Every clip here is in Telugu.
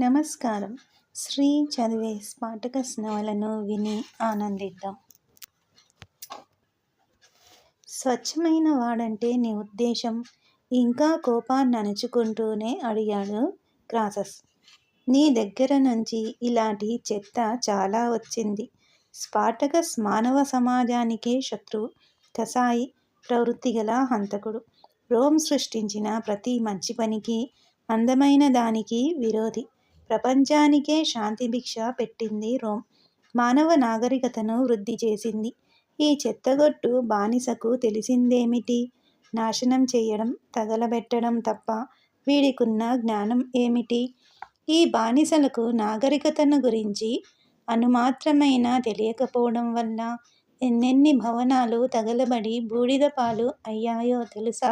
నమస్కారం. శ్రీ చదివే స్పాటక స్నవలను విని ఆనందిద్దాం. స్వచ్ఛమైన వాడంటే నీ ఉద్దేశం. ఇంకా కోపాన్ని అణుచుకుంటూనే అడిగాడు క్రాసస్. నీ దగ్గర నుంచి ఇలాంటి చెత్త చాలా వచ్చింది. స్పాటకస్ మానవ సమాజానికే శత్రువు కసాయి ప్రవృత్తి గల హంతకుడు. రోమ్ సృష్టించిన ప్రతి మంచి పనికి అందమైన దానికి విరోధి. ప్రపంచానికే శాంతి భిక్ష పెట్టింది రోమ్. మానవ నాగరికతను వృద్ధి చేసింది. ఈ చెత్తగొట్టు బానిసకు తెలిసిందేమిటి? నాశనం చేయడం తగలబెట్టడం తప్ప వీడికున్న జ్ఞానం ఏమిటి? ఈ బానిసలకు నాగరికతను గురించి అనుమాత్రమైనా తెలియకపోవడం వల్ల ఎన్నెన్ని భవనాలు తగలబడి బూడిద పాలు అయ్యాయో తెలుసా?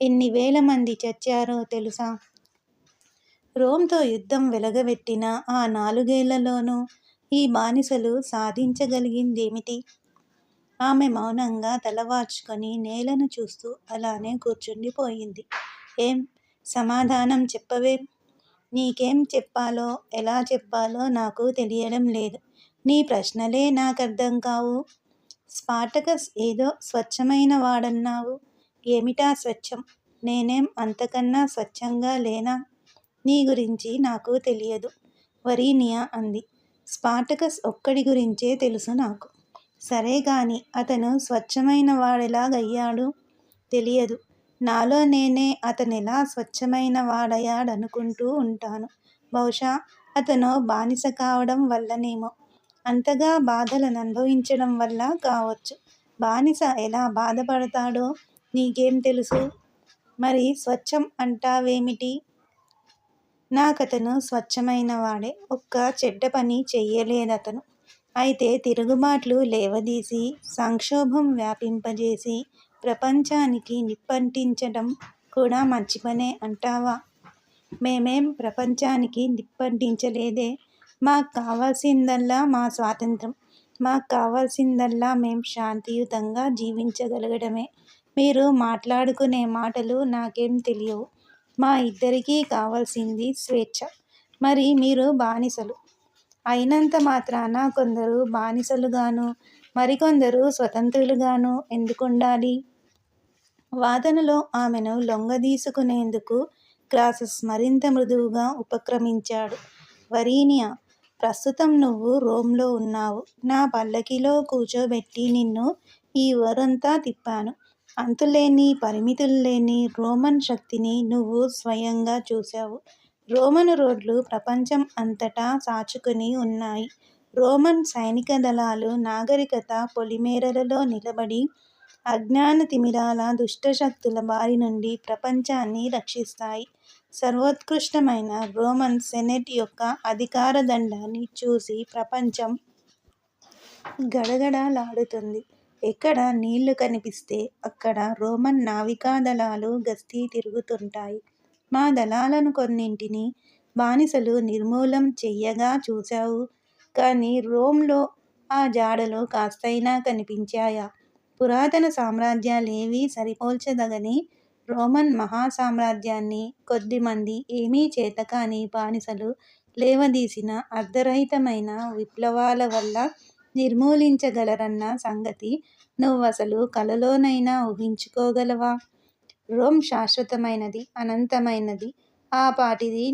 ఎన్ని వేల మంది చచ్చారో తెలుసా? రోమ్తో యుద్ధం వెలగబెట్టిన ఆ నాలుగేళ్ళలోనూ ఈ బానిసలు సాధించగలిగిందేమిటి? ఆమె మౌనంగా తలవార్చుకొని నేలను చూస్తూ అలానే కూర్చుండిపోయింది. ఏం? సమాధానం చెప్పవే? నీకేం చెప్పాలో ఎలా చెప్పాలో నాకు తెలియడం లేదు. నీ ప్రశ్నలే నాకర్థం కావు. స్పాటకస్ ఏదో స్వచ్ఛమైన వాడన్నావు. ఏమిటా స్వచ్ఛం? నేనేం అంతకన్నా స్వచ్ఛంగా లేనా? నీ గురించి నాకు తెలియదు. వరీనియా అంది. స్పాటకస్ ఒక్కడి గురించే తెలుసు నాకు. సరే గాని అతను స్వచ్ఛమైన వాడెలాగయ్యాడు? తెలియదు. నాలో నేనే అతనెలా స్వచ్ఛమైన వాడయ్యాడనుకుంటూ ఉంటాను. బహుశా అతను బానిస కావడం వల్లనేమో. అంతగా బాధలను అనుభవించడం వల్ల కావచ్చు. బానిస ఎలా బాధపడతాడో నీకేం తెలుసు? మరి స్వచ్ఛం అంటావేమిటి? నాకతను స్వచ్ఛమైన వాడే ఒక్క చెడ్డ పని చెయ్యలేదతను. అయితే తిరుగుబాట్లు లేవదీసి సంక్షోభం వ్యాపింపజేసి ప్రపంచానికి నిప్పంటించడం కూడా మంచి పనే అంటావా? మేమేం ప్రపంచానికి నిప్పంటించలేదే? మాకు కావాల్సిందల్లా మా స్వాతంత్రం. మాకు కావాల్సిందల్లా మేం శాంతియుతంగా జీవించగలగడమే. మీరు మాట్లాడుకునే మాటలు నాకేం తెలియవు. మా ఇద్దరికీ కావాల్సింది స్వేచ్ఛ. మరి మీరు బానిసలు. అయినంత మాత్రాన కొందరు బానిసలుగాను మరికొందరు స్వతంత్రులుగాను ఎందుకుండాలి? వాదనలో ఆమెను లొంగదీసుకునేందుకు క్రాసస్ మరింత మృదువుగా ఉపక్రమించాడు. వరీనియా ప్రస్తుతం నువ్వు రోమ్లో ఉన్నావు. నా పల్లకిలో కూర్చోబెట్టి నిన్ను ఈ వరంతా తిప్పాను. అంతులేని పరిమితులు లేని రోమన్ శక్తిని నువ్వు స్వయంగా చూశావు. రోమన్ రోడ్లు ప్రపంచం అంతటా సాచుకుని ఉన్నాయి. రోమన్ సైనిక దళాలు నాగరికత పొలిమేరలలో నిలబడి అజ్ఞాన తిమిరాల దుష్టశక్తుల బారి నుండి ప్రపంచాన్ని రక్షిస్తాయి. సర్వోత్కృష్టమైన రోమన్ సెనెట్ యొక్క అధికార దండాన్ని చూసి ప్రపంచం గడగడలాడుతుంది. ఎక్కడ నీళ్ళు కనిపిస్తే అక్కడ రోమన్ నావికా దళాలు గస్తీ తిరుగుతుంటాయి. మా దళాలను కొన్నింటిని బానిసలు నిర్మూలం చెయ్యగా చూశావు. కానీ రోమ్లో ఆ జాడలు కాస్తైనా కనిపించాయా? పురాతన సామ్రాజ్యాలేవి సరిపోల్చదగని రోమన్ మహాసామ్రాజ్యాన్ని కొద్దిమంది ఏమీ చేతకాని బానిసలు లేవదీసిన అర్ధరహితమైన విప్లవాల వల్ల నిర్మూలించగలరన్న సంగతి నువ్వు అసలు కలలోనైనా ఊహించుకోగలవా? రోమ్ శాశ్వతమైనది అనంతమైనది. ఆ పాటిది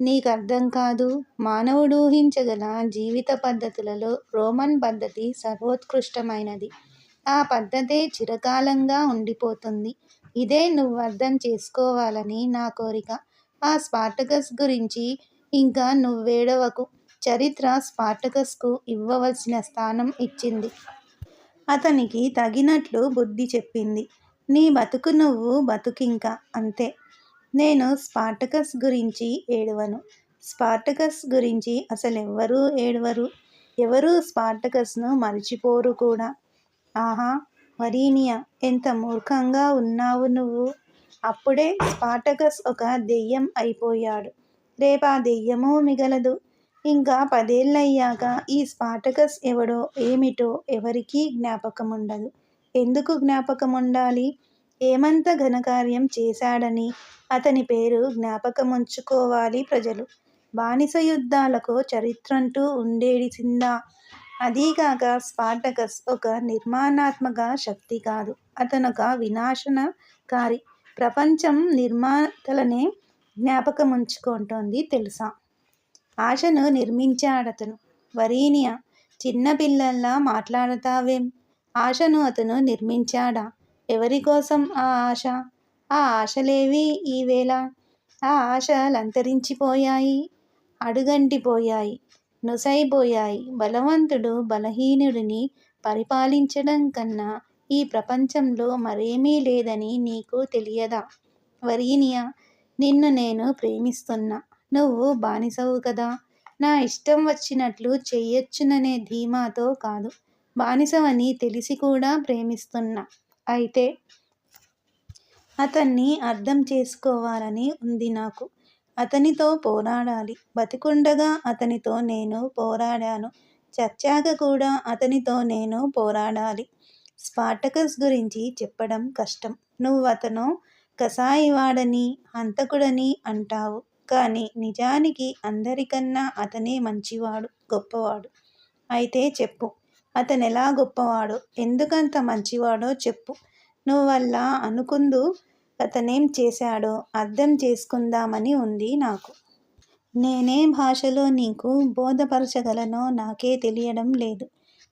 నీకు అర్థం కాదు. మానవుడు ఊహించగల జీవిత పద్ధతులలో రోమన్ పద్ధతి సర్వోత్కృష్టమైనది. ఆ పద్ధతే చిరకాలంగా ఉండిపోతుంది. ఇదే నువ్వు అర్థం చేసుకోవాలని నా కోరిక. ఆ స్పార్టకస్ గురించి ఇంకా నువ్వేడవకు. చరిత్ర స్పార్టకస్కు ఇవ్వవలసిన స్థానం ఇచ్చింది. అతనికి తగినట్లు బుద్ధి చెప్పింది. నీ బతుకు నువ్వు బతుకింక అంతే. నేను స్పార్టకస్ గురించి ఏడవను. స్పార్టకస్ గురించి అసలెవ్వరూ ఏడవరు. ఎవరూ స్పార్టకస్ను మరిచిపోరు కూడా. ఆహా వరీనియా ఎంత మూర్ఖంగా ఉన్నావు నువ్వు. అప్పుడే స్పార్టకస్ ఒక దెయ్యం అయిపోయాడు. రేపా దెయ్యమూ మిగలదు. ఇంకా పదేళ్ళయ్యాక ఈ స్పాటకస్ ఎవడో ఏమిటో ఎవరికీ జ్ఞాపకం ఉండదు ఎందుకు జ్ఞాపకం ఉండాలి ఏమంత ఘనకార్యం చేశాడని అతని పేరు జ్ఞాపకం ఉంచుకోవాలి ప్రజలు బానిస యుద్ధాలకు చరిత్రంటూ ఉండేడిసిందా? అదీగాక స్పాటకస్ ఒక నిర్మాణాత్మక శక్తి కాదు. అతనొక వినాశనకారి. ప్రపంచం నిర్మాతలనే జ్ఞాపకం ఉంచుకుంటోంది తెలుసా? ఆశను నిర్మించాడతను. వరీనియా! చిన్నపిల్లల్లా మాట్లాడతావేం? ఆశను అతను నిర్మించాడా? ఎవరికోసం ఆ ఆశ? ఆ ఆశలేవీ ఈవేళ? ఆ ఆశలంతరించిపోయాయి. అడుగంటిపోయాయి. నుసైపోయాయి. బలవంతుడు బలహీనుడిని పరిపాలించడం కన్నా ఈ ప్రపంచంలో మరేమీ లేదని నీకు తెలియదా? వరీనియా! నిన్ను నేను ప్రేమిస్తున్నా. నువ్వు బానిసవు కదా? నా ఇష్టం వచ్చినట్లు చెయ్యొచ్చుననే ధీమాతో కాదు. బానిసవని తెలిసి కూడా ప్రేమిస్తున్నా. అయితే అతన్ని అర్థం చేసుకోవాలని ఉంది నాకు. అతనితో పోరాడాలి. బతికుండగా అతనితో నేను పోరాడాను. చచ్చాక కూడా అతనితో నేను పోరాడాలి. స్పాటకస్ గురించి చెప్పడం కష్టం. నువ్వు అతను కసాయివాడని హంతకుడని అంటావు. కానీ నిజానికి అందరికన్నా అతనే మంచివాడు, గొప్పవాడు. అయితే చెప్పు. అతనెలా గొప్పవాడో, ఎందుకంత మంచివాడో చెప్పు. నువ్వలా అనుకుందు అతనేం చేశాడో అర్థం చేసుకుందామని ఉంది నాకు. నేనే భాషలో నీకు బోధపరచగలనో నాకే తెలియడం లేదు.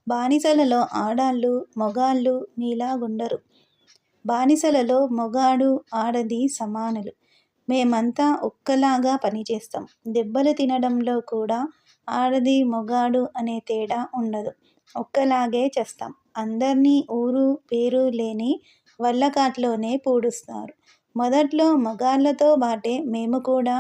బానిసలలో ఆడాళ్ళు మొగాళ్ళు మీలాగుండరు. బానిసలలో మొగాడు ఆడది సమానులు. మేమంతా ఒక్కలాగా పనిచేస్తాం. దెబ్బలు తినడంలో కూడా ఆడది మొగాడు అనే తేడా ఉండదు. ఒక్కలాగే చేస్తాం అందరినీ ఊరు పేరు లేని వల్లకాట్లోనే పూడుస్తారు. మొదట్లో మగాళ్ళతో పాటే మేము కూడా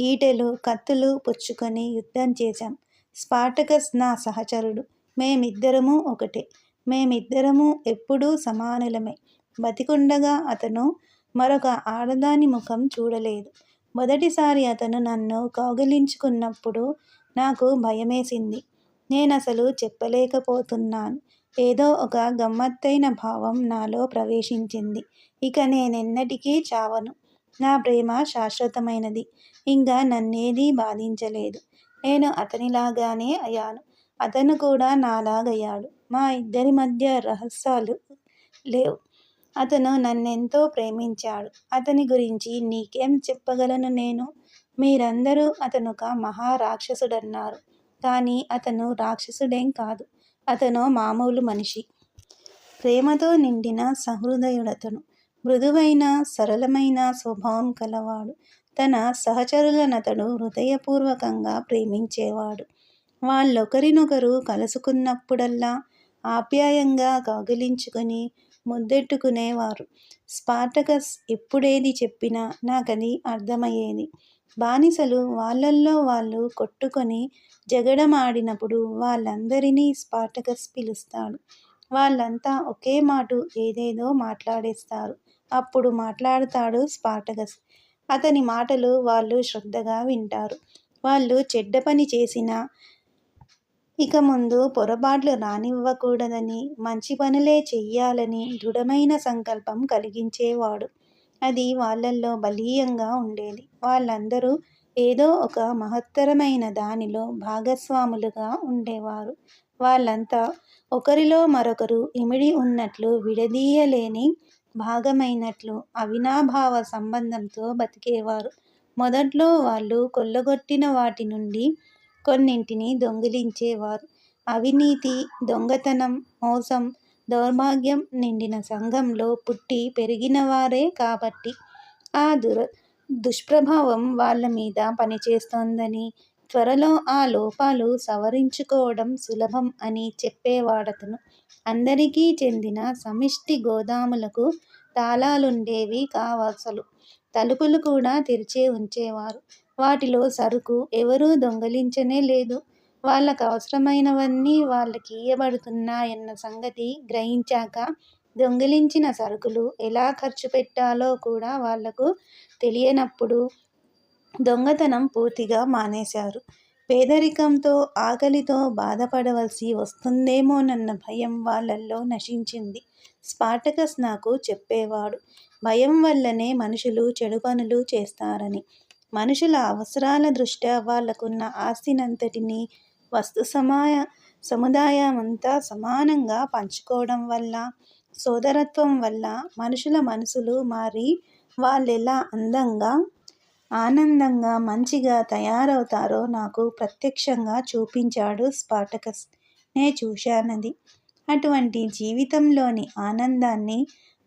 ఈటెలు కత్తులు పుచ్చుకొని యుద్ధం చేశాం. స్పాటకస్ నా సహచరుడు. మేమిద్దరము ఒకటే. మేమిద్దరము ఎప్పుడూ సమానులమే. బతికుండగా అతను మరొక ఆడదాని ముఖం చూడలేదు. మొదటిసారి అతను నన్ను కౌగిలించుకున్నప్పుడు నాకు భయమేసింది. నేనసలు చెప్పలేకపోతున్నాను. ఏదో ఒక గమ్మత్తైన భావం నాలో ప్రవేశించింది. ఇక నేనెన్నటికీ చావను. నా ప్రేమ శాశ్వతమైనది. ఇంకా నన్నేదీ బాధించలేదు. నేను అతనిలాగానే అయ్యాను అతను కూడా నాలాగయ్యాడు మా ఇద్దరి మధ్య రహస్యాలు లేవు. అతను నన్నెంతో ప్రేమించాడు. అతని గురించి నీకేం చెప్పగలను నేను? మీరందరూ అతనొక మహా రాక్షసుడన్నారు. కానీ అతను రాక్షసుడేం కాదు. అతను మామూలు మనిషి. ప్రేమతో నిండిన సహృదయుడతను. మృదువైన, సరళమైన స్వభావం కలవాడు. తన సహచరులనతడు హృదయపూర్వకంగా ప్రేమించేవాడు. వాళ్ళొకరినొకరు కలుసుకున్నప్పుడల్లా ఆప్యాయంగా కౌగిలించుకుని ముద్దెట్టుకునేవారు. స్పార్టకస్ ఎప్పుడేది చెప్పినా నాకది అర్థమయ్యేది. బానిసలు వాళ్ళల్లో వాళ్ళు కొట్టుకొని జగడమాడినప్పుడు వాళ్ళందరినీ స్పార్టకస్ పిలుస్తాడు. వాళ్ళంతా ఒకే మాట ఏదేదో మాట్లాడేస్తారు. అప్పుడు మాట్లాడతాడు స్పార్టకస్. అతని మాటలు వాళ్ళు శ్రద్ధగా వింటారు. వాళ్ళు చెడ్డ పని చేసినా ఇక ముందు పొరపాట్లు రానివ్వకూడదని మంచి పనులే చెయ్యాలని దృఢమైన సంకల్పం కలిగించేవాడు. అది వాళ్ళల్లో బలీయంగా ఉండేది. వాళ్ళందరూ ఏదో ఒక మహత్తరమైన దానిలో భాగస్వాములుగా ఉండేవారు. వాళ్ళంతా ఒకరిలో మరొకరు ఇమిడి ఉన్నట్లు విడదీయలేని భాగమైనట్లు అవినాభావ సంబంధంతో బతికేవారు. మొదట్లో వాళ్ళు కొల్లగొట్టిన వాటి నుండి కొన్నింటిని దొంగిలించేవారు. అవినీతి, దొంగతనం, మోసం, దౌర్భాగ్యం నిండిన సంఘంలో పుట్టి పెరిగినవారే కాబట్టి ఆ దుర దుష్ప్రభావం వాళ్ళ మీద పనిచేస్తోందని త్వరలో ఆ లోపాలు సవరించుకోవడం సులభం అని చెప్పేవాడతను. అందరికీ చెందిన సమిష్టి గోదాములకు తాళాలుండేవి కావసలు. తలుపులు కూడా తెరిచే ఉంచేవారు. వాటిలో సరుకు ఎవరూ దొంగిలించనే లేదు. వాళ్ళకు అవసరమైనవన్నీ వాళ్ళకి ఇవ్వబడుతున్నాయన్న సంగతి గ్రహించాక దొంగిలించిన సరుకులు ఎలా ఖర్చు పెట్టాలో కూడా వాళ్ళకు తెలియనప్పుడు దొంగతనం పూర్తిగా మానేశారు. పేదరికంతో, ఆకలితో బాధపడవలసి వస్తుందేమోనన్న భయం వాళ్ళల్లో నశించింది. స్పాటకస్ నాకు చెప్పేవాడు. భయం వల్లనే మనుషులు చెడు పనులు చేస్తారని. మనుషుల అవసరాల దృష్ట్యా వాళ్ళకున్న ఆస్తినంతటినీ వస్తు సమాయ సముదాయమంతా సమానంగా పంచుకోవడం వల్ల, సోదరత్వం వల్ల మనుషుల మనసులు మారి వాళ్ళెలా అందంగా, ఆనందంగా, మంచిగా తయారవుతారో నాకు ప్రత్యక్షంగా చూపించాడు స్పాటకస్ నే చూశానది. అటువంటి జీవితంలోని ఆనందాన్ని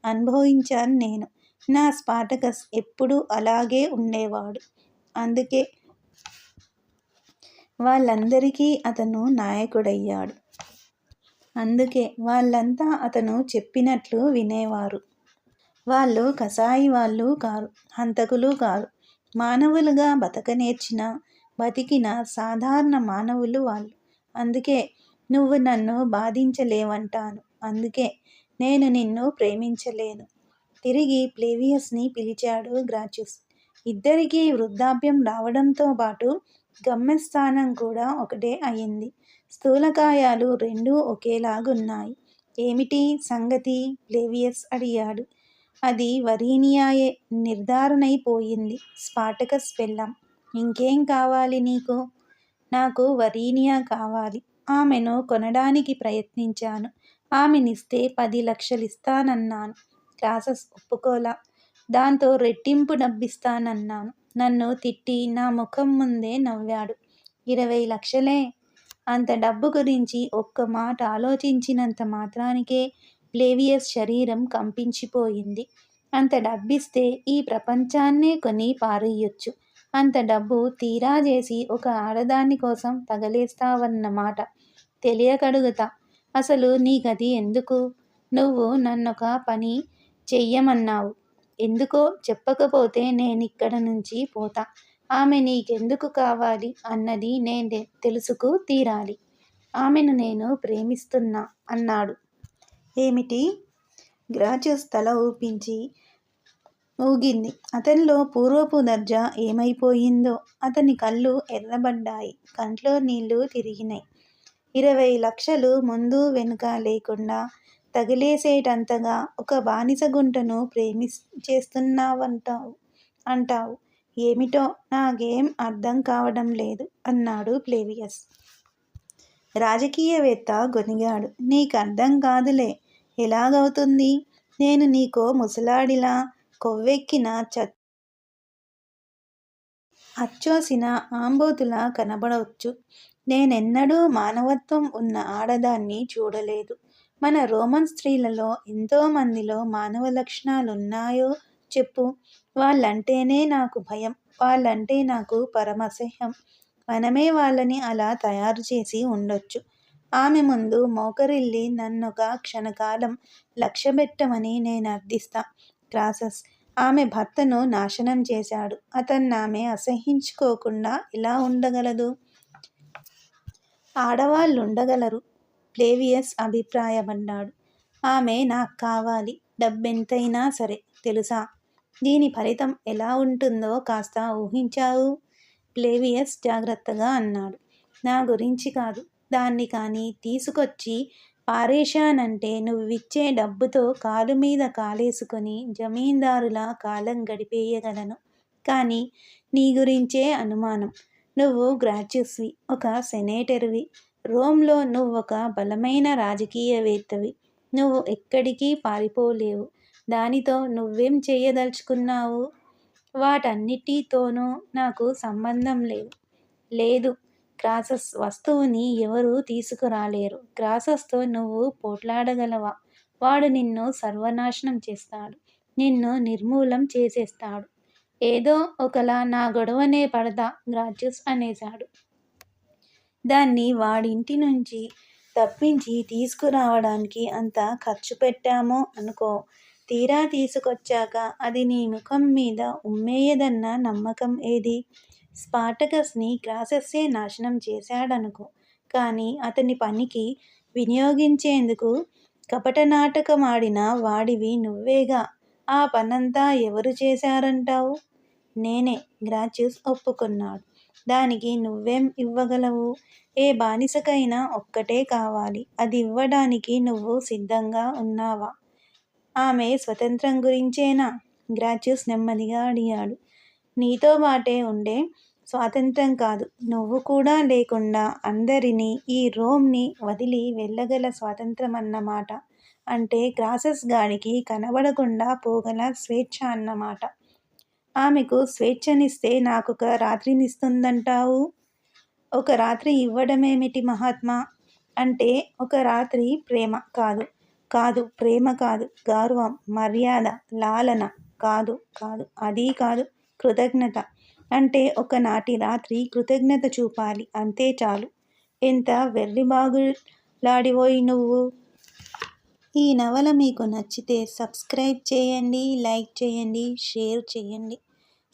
అనుభవించాను నేను. నా స్పాటకస్ ఎప్పుడూ అలాగే ఉండేవాడు. అందుకే వాళ్ళందరికీ అతను నాయకుడయ్యాడు. అందుకే వాళ్ళంతా అతను చెప్పినట్లు వినేవారు. వాళ్ళు కసాయి వాళ్ళు కారు. హంతకులు కారు. మానవులుగా బతక నేర్చిన బతికిన సాధారణ మానవులు వాళ్ళు అందుకే నువ్వు నన్ను బాధించలేవంటాను. అందుకే నేను నిన్ను ప్రేమించలేను. తిరిగి ప్లేవియస్ని పిలిచాడు గ్రాచ్యుస్ ఇద్దరికీ వృద్ధాప్యం రావడంతో పాటు గమ్యస్థానం కూడా ఒకటే అయింది. స్థూలకాయాలు రెండూ ఒకేలాగున్నాయి. ఏమిటి సంగతి? ప్లేవియస్ అడిగాడు. అది వరీనియాయే నిర్ధారణైపోయింది. స్పాటకస్ పెళ్ళాం. ఇంకేం కావాలి నీకు? నాకు వరీనియా కావాలి. ఆమెను కొనడానికి ప్రయత్నించాను. ఆమెనిస్తే పది లక్షలిస్తానన్నాను. క్లాసెస్ ఒప్పుకోలా. దాంతో రెట్టింపు డబ్బిస్తానన్నాను. నన్ను తిట్టి నా ముఖం ముందే నవ్వాడు. ఇరవై లక్షలే? అంత డబ్బు గురించి ఒక్క మాట ఆలోచించినంత మాత్రానికే ప్లేవియస్ శరీరం కంపించిపోయింది. అంత డబ్బిస్తే ఈ ప్రపంచాన్నే కొని పారెయ్యొచ్చు. అంత డబ్బు తీరా చేసి ఒక ఆడదాని కోసం తగలేస్తావన్నమాట తెలియకడుగుతా. అసలు నీ గది ఎందుకు? నువ్వు నన్నొక పని చెయ్యమన్నావు. ఎందుకో చెప్పకపోతే నేనిక్కడ నుంచి పోతా. ఆమె నీకెందుకు కావాలి అన్నది నేను తెలుసుకు తీరాలి. ఆమెను నేను ప్రేమిస్తున్నా అన్నాడు. ఏమిటి? గ్రాచ్యస్ తల ఊపించి ఊగింది. అతనిలో పూర్వపు దర్జా ఏమైపోయిందో? అతని కళ్ళు ఎర్రబడ్డాయి. కంట్లో నీళ్ళు తిరిగినాయి ఇరవై లక్షలు ముందు వెనుక లేకుండా తగిలేసేటంతగా ఒక బానిసగుంటను ప్రేమించేస్తున్నావంటావు అంటావు. ఏమిటో నాకేం అర్థం కావడం లేదు అన్నాడు ప్లేవియస్ రాజకీయవేత్త గొనిగాడు నీకు అర్థం కాదులే. ఎలాగవుతుంది? నేను నీకో ముసలాడిలా, కొవ్వెక్కిన అచ్చోసిన ఆంబోతులా కనబడవచ్చు నేనెన్నడూ మానవత్వం ఉన్న ఆడదాన్ని చూడలేదు. మన రోమన్ స్త్రీలలో ఎంతోమందిలో మానవ లక్షణాలు ఉన్నాయో చెప్పు. వాళ్ళంటేనే నాకు భయం. వాళ్ళంటే నాకు పరమసహ్యం మనమే వాళ్ళని అలా తయారు చేసి ఉండొచ్చు. ఆమె ముందు మోకరిల్లి నన్నొక క్షణకాలం లక్ష్యబెట్టమని నేనర్థిస్తా. క్రాసస్ ఆమె భర్తను నాశనం చేశాడు. అతన్ని ఆమె అసహ్యించుకోకుండా ఇలా ఉండగలదు? ఆడవాళ్ళు ఉండగలరు ప్లేవియస్ అభిప్రాయపడ్డాడు. ఆమె నాకు కావాలి డబ్బెంతైనా సరే. తెలుసా? దీని ఫలితం ఎలా ఉంటుందో కాస్త ఊహించావు ప్లేవియస్ జాగ్రత్తగా అన్నాడు. నా గురించి కాదు. దాన్ని కానీ తీసుకొచ్చి పారేశానంటే నువ్విచ్చే డబ్బుతో కాలు మీద కాలేసుకొని జమీందారుల కాలం గడిపేయగలను కానీ నీ గురించే అనుమానం. నువ్వు గ్రాచ్యస్వి. ఒక సెనేటర్వి రోమ్లో నువ్వు ఒక బలమైన రాజకీయవేత్తవి. నువ్వు ఎక్కడికీ పారిపోలేవు. దానితో నువ్వేం చేయదలుచుకున్నావు వాటన్నిటితోనూ నాకు సంబంధం లేదు. లేదు. క్రాసస్ వస్తువుని ఎవరూ తీసుకురాలేరు. క్రాసస్తో నువ్వు పోట్లాడగలవా? వాడు నిన్ను సర్వనాశనం చేస్తాడు. నిన్ను నిర్మూలం చేసేస్తాడు. ఏదో ఒకలా నా గొడవనే పడదా గ్రాచ్యస్ అనేశాడు. దాన్ని వాడింటి నుంచి తప్పించి తీసుకురావడానికి అంత ఖర్చు పెట్టామో అనుకో. తీరా తీసుకొచ్చాక అది నీ ముఖం మీద ఉమ్మేయదన్న నమ్మకం ఏది? స్పాటకస్ని క్రాసెస్సే నాశనం చేశాడనుకో. కానీ అతని పనికి వినియోగించేందుకు కపట నాటకం ఆడిన వాడివి నువ్వేగా. ఆ పనంతా ఎవరు చేశారంటావు? నేనే గ్రాచ్యూస్ ఒప్పుకున్నాడు. దానికి నువ్వేం ఇవ్వగలవు? ఏ బానిసకైనా ఒక్కటే కావాలి. అది ఇవ్వడానికి నువ్వు సిద్ధంగా ఉన్నావా? ఆమె స్వాతంత్ర్యం గురించేనా? గ్రాచ్యూస్ నెమ్మదిగా అడిగాడు. నీతో బాటే ఉండే స్వాతంత్రం కాదు నువ్వు కూడా లేకుండా అందరినీ ఈ రోమ్ని వదిలి వెళ్ళగల స్వాతంత్రం అన్నమాట అంటే గ్రాసెస్ గాడికి కనబడకుండా పోగల స్వేచ్ఛ అన్నమాట ఆమెకు స్వేచ్ఛనిస్తే నాకొక రాత్రినిస్తుందంటావు? ఒక రాత్రి ఇవ్వడమేమిటి మహాత్మా? అంటే ఒక రాత్రి ప్రేమ కాదు. కాదు ప్రేమ కాదు. గౌరవం మర్యాద లాలన కాదు కాదు. అది కాదు కృతజ్ఞత. అంటే ఒకనాటి రాత్రి కృతజ్ఞత చూపాలి. అంతే చాలు. ఎంత వెర్రి వెర్రిబాగులాడివోయ్ నువ్వు? ఈ నవల మీకు నచ్చితే సబ్స్క్రైబ్ చేయండి లైక్ చేయండి షేర్ చేయండి.